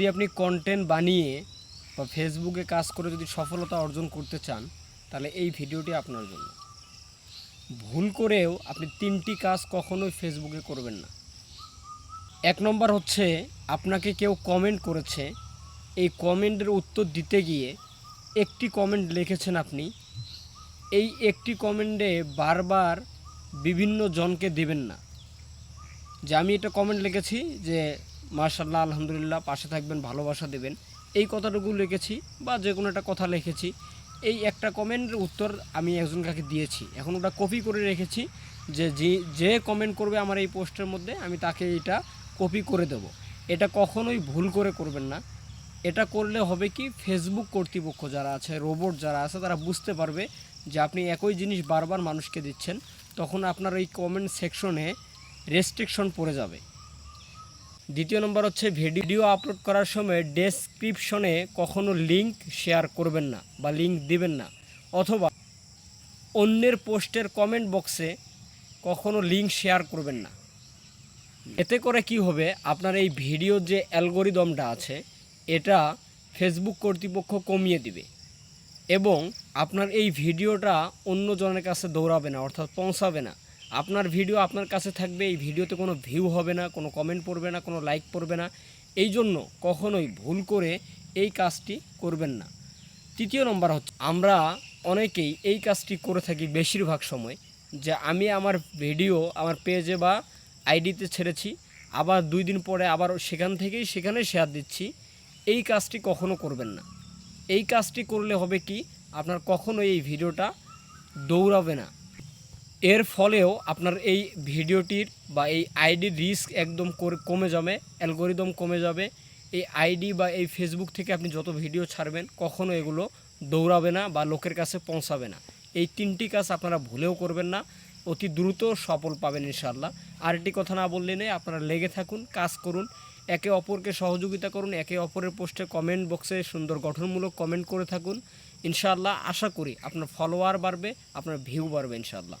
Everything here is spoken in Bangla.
যদি আপনি কন্টেন্ট বানিয়ে বা ফেসবুকে কাজ করে যদি সফলতা অর্জন করতে চান, তাহলে এই ভিডিওটি আপনার জন্য। ভুল করেও আপনি তিনটি কাজ কখনোই ফেসবুকে করবেন না। এক নম্বর হচ্ছে, আপনাকে কেউ কমেন্ট করেছে, এই কমেন্টের উত্তর দিতে গিয়ে একটি কমেন্ট লিখেছেন আপনি। এই একটি কমেন্টে বারবার বিভিন্ন জনকে দেবেন না। যে আমি এটা কমেন্ট লিখেছি যে মার্শাল্লাহ আলহামদুলিল্লাহ, পাশে থাকবেন, ভালোবাসা দেবেন। এই কথাটুকু লিখেছি বা যে কোনো একটা কথা লিখেছি। এই একটা কমেন্টের উত্তর আমি একজন কাকে দিয়েছি। এখন ওটা কপি করে রেখেছি যে যে কমেন্ট করবে আমার এই পোস্টের মধ্যে, আমি তাকে এটা কপি করে দেব। এটা কখনোই ভুল করে করবেন না। এটা করলে হবে কি ফেসবুক কর্তৃপক্ষ যারা আছে রোবট যারা আছে, তারা বুঝতে পারবে যে আপনি একই জিনিস বারবার মানুষকে দিচ্ছেন, তখন আপনার এই কমেন্ট সেকশনে রেস্ট্রিকশন পড়ে যাবে। দ্বিতীয় নম্বর হচ্ছে ভিডিও আপলোড করার সময় ডেসক্রিপশনে কখনো লিংক শেয়ার করবেন না বা লিংক দিবেন না। অথবা অন্যের পোস্টের কমেন্ট বক্সে কখনো লিংক শেয়ার করবেন না। এতে করে কি হবে? আপনার এই ভিডিওর যে অ্যালগোরিদমটা আছে, এটা ফেসবুক কর্তৃপক্ষ কমিয়ে দিবে এবং আপনার এই ভিডিওটা অন্য জনের কাছে দৌড়াবে না, অর্থাৎ পৌঁছাবে না। আপনার ভিডিও আপনার কাছে থাকবে, এই ভিডিওতে কোনো ভিউ হবে না, কোনো কমেন্ট পড়বে না, কোনো লাইক পড়বে না। এই জন্য কখনোই ভুল করে এই কাজটি করবেন না। তৃতীয় নম্বর হচ্ছে, আমরা অনেকেই এই কাজটি করে থাকি বেশিরভাগ সময়, যে আমি আমার ভিডিও আমার পেজে বা আইডিতে ছেড়েছি, আবার দুই দিন পরে আবার সেখান থেকেই সেখানে শেয়ার দিচ্ছি। এই কাজটি কখনো করবেন না। এই কাজটি করলে হবে কি, আপনার কখনো এই ভিডিওটা দৌড়াবে না। এর ফলেও আপনার এই ভিডিওটির বা এই আইডির রিস্ক একদম কমে যাবে, অ্যালগোরিদম কমে যাবে। এই আইডি বা এই ফেসবুক থেকে আপনি যত ভিডিও ছাড়বেন, কখনো এগুলো দৌড়াবে না বা লোকের কাছে পৌঁছাবে না। এই তিনটি কাজ আপনারা ভুলেও করবেন না, অতি দ্রুত সফল পাবেন ইনশাল্লাহ আর একটি কথা না বললে নেই আপনারা লেগে থাকুন, কাজ করুন, একে অপরকে সহযোগিতা করুন, একে অপরের পোস্টে কমেন্ট বক্সে সুন্দর গঠনমূলক কমেন্ট করে থাকুন। ইনশাআল্লাহ, আশা করি আপনার ফলোয়ার বাড়বে, আপনার ভিউ বাড়বে ইনশাআল্লাহ।